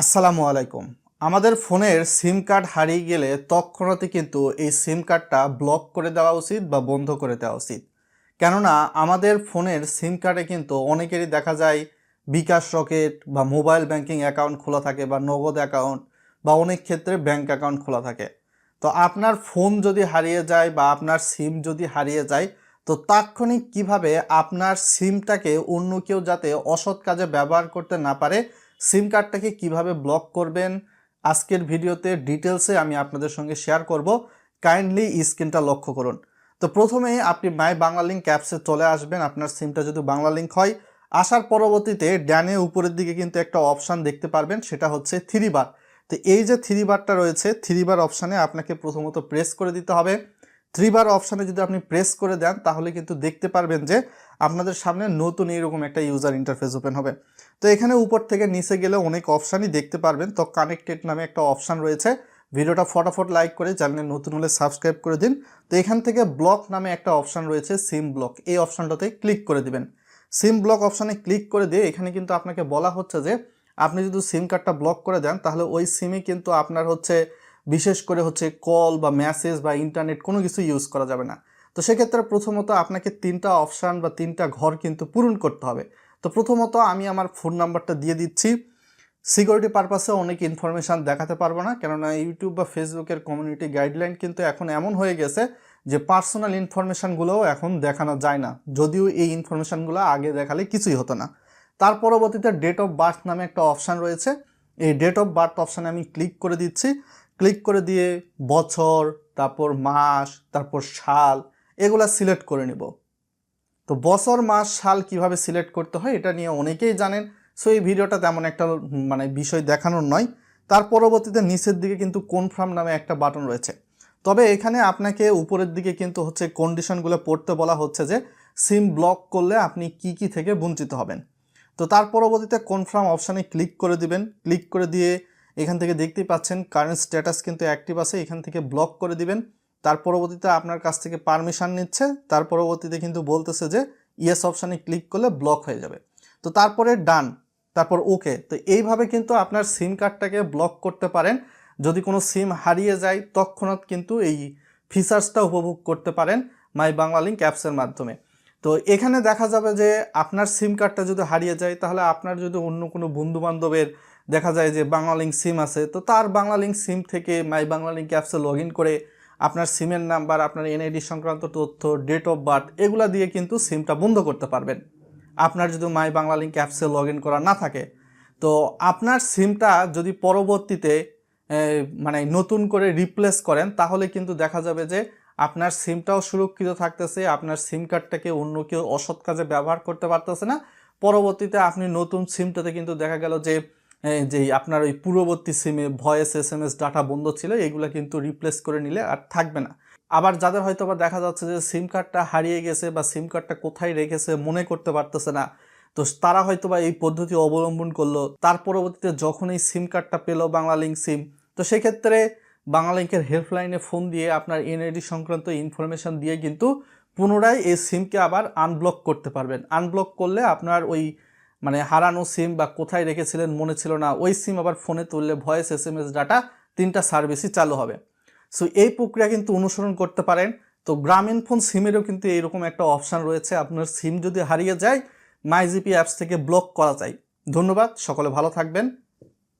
আসসালামু আলাইকুম। আমাদের ফোনের সিম কার্ড হারিয়ে গেলে তৎক্ষণাৎই কিন্তু এই সিম কার্ডটা ব্লক করে দেওয়া উচিত বা বন্ধ করে দেওয়া উচিত। কেননা, আমাদের ফোনের সিম কার্ডে কিন্তু অনেকেরই দেখা যায় বিকাশ রকেট বা মোবাইল ব্যাংকিং অ্যাকাউন্ট খোলা থাকে বা নগদ অ্যাকাউন্ট বা অনেক ক্ষেত্রে ব্যাংক অ্যাকাউন্ট খোলা থাকে। তো আপনার ফোন যদি হারিয়ে যায় বা আপনার সিম যদি হারিয়ে যায়, তো তাৎক্ষণিক কীভাবে আপনার সিমটাকে অন্য কেউ যাতে অসৎ কাজে ব্যবহার করতে না পারে সিম কার্ডটাকে কীভাবে ব্লক করবেন, আজকের ভিডিওতে ডিটেলসে আমি আপনাদের সঙ্গে শেয়ার করব। কাইন্ডলি স্ক্রিনটা লক্ষ্য করুন। তো প্রথমে আপনি মাই বাংলা লিঙ্ক অ্যাপসে চলে আসবেন। আপনার সিমটা যদি বাংলা লিঙ্ক হয়, আসার পরবর্তীতে ড্যানে উপরের দিকে কিন্তু একটা অপশান দেখতে পারবেন, সেটা হচ্ছে থ্রি বার। তো এই যে থ্রি বারটা রয়েছে, থ্রি বার অপশানে আপনাকে প্রথমত প্রেস করে দিতে হবে। থ্রি বার অপশানে যদি আপনি প্রেস করে দেন, তাহলে কিন্তু দেখতে পারবেন যে আপনাদের সামনে নতুন এরকম একটা ইউজার ইন্টারফেস ওপেন হবে। তো এখানে উপর থেকে নিচে গেলে অনেক অপশানই দেখতে পারবেন। তো কানেক্টেড নামে একটা অপশান রয়েছে। ভিডিওটা ফটাফট লাইক করে চ্যানেলে নতুন হলে সাবস্ক্রাইব করে দিন। তো এখান থেকে ব্লক নামে একটা অপশান রয়েছে সিম ব্লক এই অপশানটাতে ক্লিক করে দিবেন। সিম ব্লক অপশানে ক্লিক করে দিয়ে এখানে কিন্তু আপনাকে বলা হচ্ছে যে, আপনি যদি সিম কার্ডটা ব্লক করে দেন, তাহলে ওই সিমে কিন্তু আপনার হচ্ছে বিশেষ করে হচ্ছে কল বা মেসেজ বা ইন্টারনেট কোনো কিছু ইউজ করা যাবে না। তো সেক্ষেত্রে প্রথমত আপনাকে তিনটা অপশান বা তিনটা ঘর কিন্তু পূরণ করতে হবে। তো প্রথমত আমি আমার ফোন নাম্বারটা দিয়ে দিচ্ছি। সিকিউরিটি পারপাসে অনেক ইনফরমেশান দেখাতে পারব না, কেননা ইউটিউব বা ফেসবুকের কমিউনিটি গাইডলাইন কিন্তু এখন এমন হয়ে গেছে যে পার্সোনাল ইনফরমেশানগুলোও এখন দেখানো যায় না। যদিও এই ইনফরমেশানগুলো আগে দেখালে কিছুই হতো না। তার পরবর্তীতে ডেট অফ বার্থ নামে একটা অপশান রয়েছে। এই ডেট অফ বার্থ অপশানে আমি ক্লিক করে দিচ্ছি। ক্লিক করে দিয়ে বছর, তারপর মাস, তারপর সাল এগুলা সিলেক্ট করে নিব। তো বছর, মাস, সাল কীভাবে সিলেক্ট করতে হয় এটা নিয়ে অনেকেই জানেন। সো এই ভিডিওটা তেমন একটা মানে বিষয় দেখানোর নয়। তার পরবর্তীতে নিচের দিকে কিন্তু কনফার্ম নামে একটা বাটন রয়েছে। তবে এখানে আপনাকে উপরের দিকে কিন্তু হচ্ছে কন্ডিশনগুলো পড়তে বলা হচ্ছে যে সিম ব্লক করলে আপনি কি কি থেকে বঞ্চিত হবেন। তো তার পরবর্তীতে কনফার্ম অপশানে ক্লিক করে দিবেন। ক্লিক করে দিয়ে এখান থেকে দেখতেই পাচ্ছেন কারেন্ট স্ট্যাটাস কিন্তু অ্যাক্টিভ আছে, এখান থেকে ব্লক করে দিবেন। তার পরবর্তীতে আপনার কাছ থেকে পারমিশন নিচ্ছে, তার পরবর্তীতে কিন্তু বলতেছে যে ইয়েস অপশানে ক্লিক করলে ব্লক হয়ে যাবে। তো তারপরে ডান তারপর ওকে তো এইভাবে কিন্তু আপনার সিম কার্ডটাকে ব্লক করতে পারেন। যদি কোনো সিম হারিয়ে যায়, তৎক্ষণাৎ কিন্তু এই ফিচার্সটা উপভোগ করতে পারেন মাই বাংলা লিঙ্ক অ্যাপসের মাধ্যমে। তো এখানে দেখা যাবে যে আপনার সিম কার্ডটা যদি হারিয়ে যায়, তাহলে আপনার যদি অন্য কোনো বন্ধু বান্ধবের দেখা যায় যে বাংলা লিঙ্ক সিম আছে, তো তার বাংলা লিঙ্ক সিম থেকে মাই বাংলা লিঙ্ক অ্যাপসে লগ করে আপনার সিমের নাম্বার আপনার এনআইডি সংক্রান্ত তথ্য ডেট অফ বার্থ এগুলা দিয়ে কিন্তু সিমটা বন্ধ করতে পারবেন। আপনার যদি মাই বাংলা লিঙ্ক অ্যাপসে লগ করা না থাকে, তো আপনার সিমটা যদি পরবর্তীতে মানে নতুন করে রিপ্লেস করেন, তাহলে কিন্তু দেখা যাবে যে আপনার সিমটাও সুরক্ষিত থাকতেছে, আপনার সিম কার্ডটাকে অন্য কেউ অসৎ কাজে ব্যবহার করতে পারতেছে না। পরবর্তীতে আপনি নতুন সিমটাতে কিন্তু দেখা গেল যে যে আপনার ওই পূর্ববর্তী সিমে voice S M S data বন্ধ ছিল, এগুলো কিন্তু রিপ্লেস করে নিলে আর থাকবে না। আবার যাদের হয়তো বা দেখা যাচ্ছে যে সিম কার্ডটা হারিয়ে গেছে বা সিম কার্ডটা কোথায় রেখেছে মনে করতে পারতেছে না, তো তারা হয়তো বা এই পদ্ধতি অবলম্বন করল। তার পরবর্তীতে যখন এই সিম কার্ডটা পেল বাংলা লিঙ্ক সিম তো সেক্ষেত্রে বাংলা লিঙ্কের হেল্পলাইনে ফোন দিয়ে আপনার এনআইডি সংক্রান্ত ইনফরমেশন দিয়ে কিন্তু পুনরায় এই সিমকে আবার আনব্লক করতে পারবেন। আনব্লক করলে আপনার ওই মানে হারানো সিম বা কোথায় রেখেছিলেন মনে ছিল না, ওই সিম আবার ফোনে তুললে voice, S M S, data তিনটা সার্ভিসই চালু হবে। সো এই প্রক্রিয়া কিন্তু অনুসরণ করতে পারেন। তো গ্রামীণ ফোন সিমেরও কিন্তু এইরকম একটা অপশান রয়েছে, আপনার সিম যদি হারিয়ে যায় মাইজিপি অ্যাপস থেকে ব্লক করা যায়। ধন্যবাদ, সকলে ভালো থাকবেন।